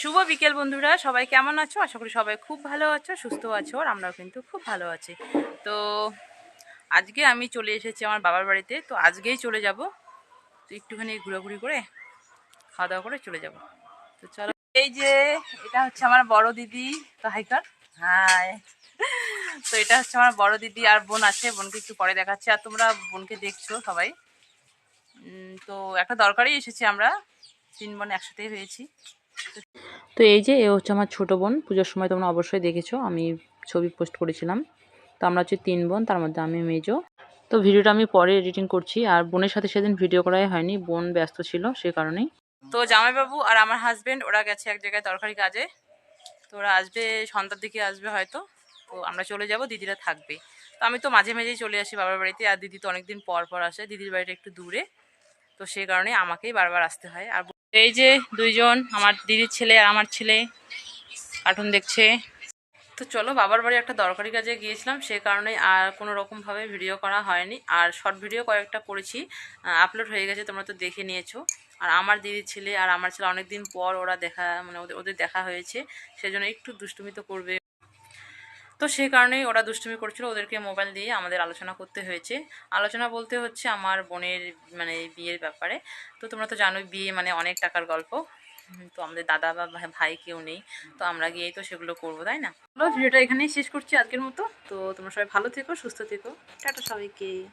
শুভ বিকেল বন্ধুরা, সবাই কেমন আছো? আশা করি সবাই খুব ভালো আছো, সুস্থ আছো, আর আমরাও কিন্তু খুব ভালো আছি। তো আজকে আমি চলে এসেছি আমার বাবার বাড়িতে, তো আজকেই চলে যাব। তো একটুখানি ঘোরাঘুরি করে খাওয়া দাওয়া করে চলে যাব। তো চলো, এই যে এটা হচ্ছে আমার বড় দিদি। তো হাইকার হাই তো এটা হচ্ছে আমার বড় দিদি আর বোন আছে, বোনকে একটু পরে দেখাচ্ছে। আর তোমরা বোনকে দেখছ সবাই। তো একটা দরকারই এসেছি আমরা। তিন বোন একসাথেই হয়েছি। তো এই যে, এ হচ্ছে আমার ছোট বোন। পুজোর সময় তোমরা অবশ্যই দেখেছ, আমি ছবি পোস্ট করেছিলাম। তো আমরা হচ্ছে তিন বোন, তার মধ্যে আমি, মেজো। তো ভিডিওটা আমি পরে এডিটিং করছি, আর বোনের সাথে সেদিন ভিডিও করাই হয়নি, বোন ব্যস্ত ছিল সে কারণেই। তো জামাইবাবু আর আমার হাজবেন্ড ওরা গেছে এক জায়গায় তরকারি কাজে। তো ওরা আসবে, সন্ধ্যার দিকে আসবে হয়তো। তো আমরা চলে যাব, দিদিরা থাকবে। তো আমি তো মাঝে মাঝেই চলে আসি বাবার বাড়িতে, আর দিদি তো অনেকদিন পর পর আসে, দিদির বাড়িটা একটু দূরে। তো সেই কারণে আমাকেই বারবার আসতে হয়। আর এই যে দুইজন, আমার দিদির ছেলে আর আমার ছেলে কার্টুন দেখছে। তো চলো, বাবার বাড়ি একটা দরকারি কাজে গিয়েছিলাম, সে কারণে আর কোনো রকমভাবে ভিডিও করা হয়নি। আর শর্ট ভিডিও কয়েকটা করেছি আপলোড হয়ে গেছে, তোমরা তো দেখে নিয়েছো। আর আমার দিদি ছেলে আর আমার ছেলে অনেক দিন পর ওরা দেখা মানে ওদের ওদের দেখা হয়েছে, সেজন্য একটু দুষ্টুমি তো করবে। তো সেই কারণেই ওরা দুষ্টুমি করছিল, ওদেরকে মোবাইল দিয়ে আমাদের আলোচনা করতে হয়েছে। আলোচনা বলতে হচ্ছে আমার বোনের মানে বিয়ের ব্যাপারে। তো তোমরা তো জানোই বিয়ে মানে অনেক টাকার গল্প। তো আমাদের দাদা বা ভাই- ভাই কেউ নেই। তো আমরা গিয়েই তো সেগুলো করব, তাই না? ভিডিওটা এখানেই শেষ করছি আজকের মতো। তো তোমরা সবাই ভালো থেকো, সুস্থ থেকো। টাটা সবাইকে।